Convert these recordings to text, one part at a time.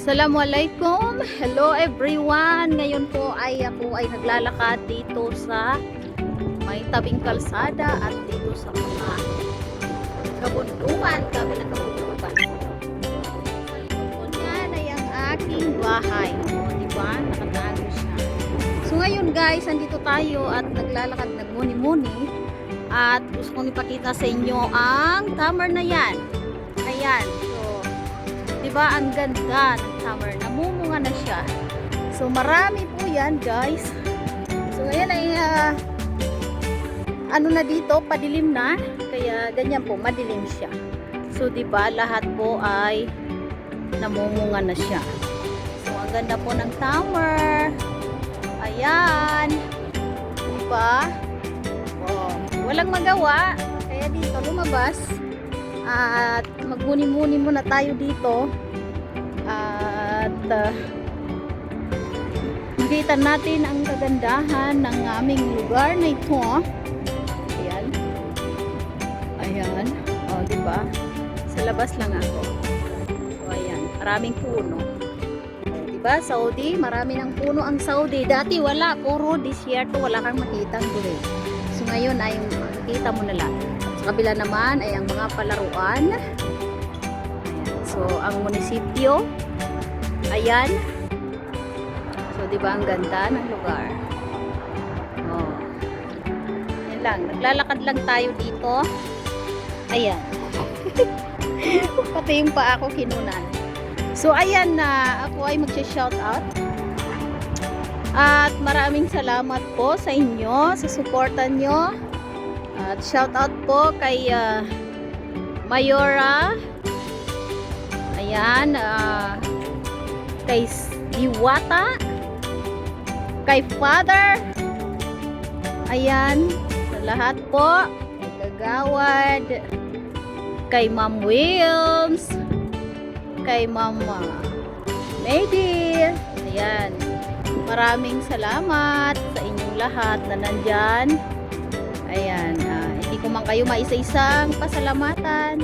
Assalamualaikum. Hello everyone. Ngayon po ay ako ay naglalakad dito sa may tabing kalsada at dito sa mga kabundukan. Kami likod po niyan ay ang aking bahay. O, di ba? Nakatago siya. So ngayon guys, andito tayo at naglalakad, nagmuni-muni. At gusto kong ipakita sa inyo ang timer na yan. Ayan. Ba ang ganda ng summer? Namumunga na siya. So marami po 'yan, guys. So ngayon ay ah, ano na dito, padilim na. Kaya ganyan po, madilim siya. So 'di ba lahat po ay namumunga na siya. So ang ganda po ng summer. Ayan. Di ba? Oh, walang magawa. Kaya dito lumabas at magmuni-muni muna tayo dito at uh, natin ang kagandahan ng aming lugar na ito ayan. Ayan. O oh, diba? Sa labas lang ako. So ayan. Maraming puno. O, diba? Saudi? Marami ng puno ang Saudi. Dati wala. Puro desierto wala kang makitang gulay so ngayon ay makikita mo na lang. Sa kabila naman ay ang mga palaruan. Ayan. So, ang munisipyo. Ayan. So, di ba ang ganda ng lugar? Oh. Yan lang. Naglalakad lang tayo dito. Ayan. Pati yung pa ako kinunan. So, ayan na. ako ay magsha-shout out. At maraming salamat po sa inyo, sa suporta nyo. At shout out po kay uh, Mayora. Ayan, uh, kay Diwata. Kay Father. Ayan, sa lahat po. Kay Kagawad. Kay Ma'am Wilms. Kay Ma'am uh, Maybe. Ayan. Maraming salamat sa inyong lahat na nandyan. Ayan, uh, hindi ko man kayo maisa-isang pasalamatan.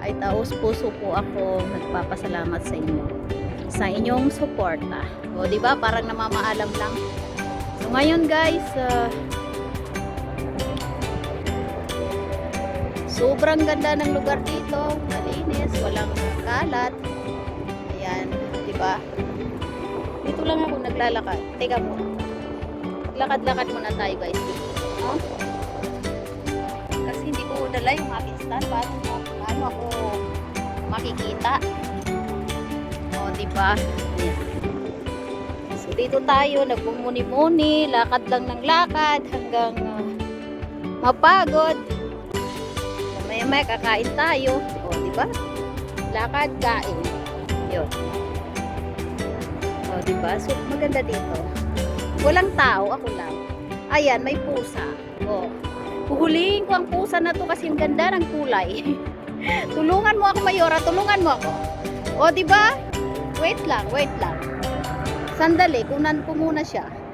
Ay taos puso po ako nagpapasalamat sa inyo. Sa inyong suporta. O, di ba? Parang namamaalam lang. So, ngayon guys, uh, sobrang ganda ng lugar dito. Malinis, walang kalat. Ayan, di ba? Dito lang ako naglalakad. Teka mo. Lakad-lakad muna tayo guys dito. No? Kasi hindi ko dala yung aking stand. Paano, paano ako makikita? O, di ba? So, dito tayo, nagmumuni-muni, lakad lang ng lakad hanggang uh, mapagod. Maya-maya kakain tayo. O, di ba? Lakad, kain. Yun. O, di ba? So, maganda dito. Walang tao, ako lang. Ayan, may pusa. O. Puhulihin ko ang pusa na to kasi ang ganda ng kulay. tulungan mo ako, Mayora. Tulungan mo ako. O, di ba? Wait lang, wait lang. Sandali, kunan ko muna siya.